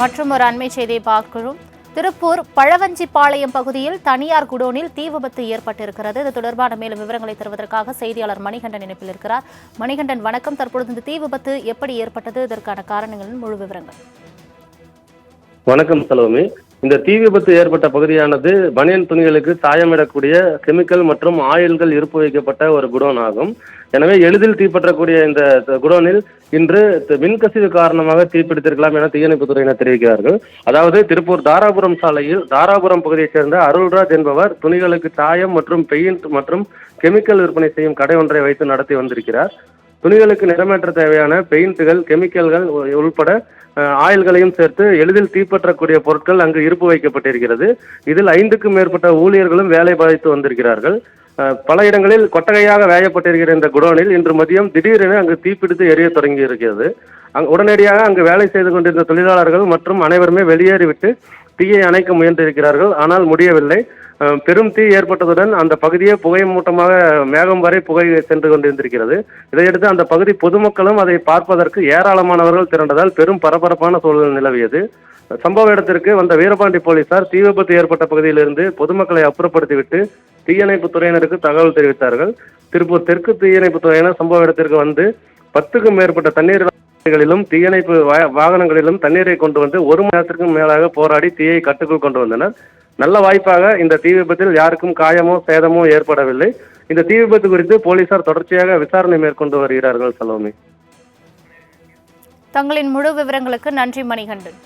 மற்றும் ஒரு அண்மை செய்தியை பார்க்கிறோம். திருப்பூர் பழவஞ்சிப்பாளையம் பகுதியில் தனியார் குடோனில் தீ விபத்து ஏற்பட்டிருக்கிறது. இது தொடர்பான மேலும் விவரங்களை தருவதற்காக செய்தியாளர் மணிகண்டன் இணைப்பில் இருக்கிறார். மணிகண்டன் வணக்கம். தற்பொழுது இந்த தீ விபத்து எப்படி ஏற்பட்டது? இதற்கான காரணங்களின் முழு விவரங்கள். வணக்கம் செலவுமி. இந்த தீ விபத்து ஏற்பட்ட பகுதியானது பனியன் துணிகளுக்கு சாயமிடக்கூடிய கெமிக்கல் மற்றும் ஆயில்கள் இருப்பு வைக்கப்பட்ட ஒரு குடோன் ஆகும். எனவே எளிதில் தீப்பற்றக்கூடிய இந்த குடோனில் இன்று மின்கசிவு காரணமாக தீப்பிடித்திருக்கலாம் என தீயணைப்பு துறையினர் தெரிவிக்கிறார்கள். அதாவது திருப்பூர் தாராபுரம் சாலையில் தாராபுரம் பகுதியைச் சேர்ந்த அருள்ராஜ் என்பவர் துணிகளுக்கு சாயம் மற்றும் பெயிண்ட் மற்றும் கெமிக்கல் விற்பனை செய்யும் கடை ஒன்றை வைத்து நடத்தி வந்திருக்கிறார். துணிகளுக்கு நிறமேற்ற தேவையான பெயிண்ட்டுகள் கெமிக்கல்கள் உள்பட ஆயில்களையும் சேர்த்து எளிதில் தீப்பற்றக்கூடிய பொருட்கள் அங்கு இருப்பு வைக்கப்பட்டிருக்கிறது. இதில் ஐந்துக்கும் மேற்பட்ட ஊழியர்களும் வேலை பாதித்து வந்திருக்கிறார்கள். பல இடங்களில் கொட்டகையாக வேயப்பட்டிருக்கிற இந்த குடோனில் இன்று மதியம் திடீரென அங்கு தீப்பிடித்து எரிய தொடங்கி இருக்கிறது அங்கு உடனடியாக அங்கு வேலை செய்து கொண்டிருந்த தொழிலாளர்கள் மற்றும் அனைவருமே வெளியேறிவிட்டு தீயை அணைக்க முயன்றிருக்கிறார்கள். ஆனால் முடியவில்லை. பெரும் தீ ஏற்பட்டதுடன் அந்த பகுதியே புகை மூட்டமாக மேகம் வரை புகை சென்று கொண்டிருந்திருக்கிறது. இதையடுத்து அந்த பகுதி பொதுமக்களும் அதை பார்ப்பதற்கு ஏராளமானவர்கள் திரண்டதால் பெரும் பரபரப்பான சூழல் நிலவியது. சம்பவ இடத்திற்கு வந்த வீரபாண்டி போலீசார் தீ விபத்து ஏற்பட்ட பகுதியிலிருந்து பொதுமக்களை அப்புறப்படுத்திவிட்டு தீயணைப்பு துறையினருக்கு தகவல் தெரிவித்தார்கள். திருப்பூர் தெற்கு தீயணைப்பு துறையினர் சம்பவ இடத்திற்கு வந்து பத்துக்கும் மேற்பட்ட தண்ணீர் களிலும் தீயணைப்பு வாகனங்களிலும் தண்ணீரை கொண்டு வந்து ஒரு மணி நேரத்திற்கும் மேலாக போராடி தீயை கட்டுக்குள் கொண்டு வந்தனர். நல்ல வாய்ப்பாக இந்த தீ விபத்தில் யாருக்கும் காயமோ சேதமோ ஏற்படவில்லை. இந்த தீ விபத்து குறித்து போலீசார் தொடர்ச்சியாக விசாரணை மேற்கொண்டு வருகிறார்கள் சலோமி. தங்களின் முழு விவரங்களுக்கு நன்றி மணிகண்டன்.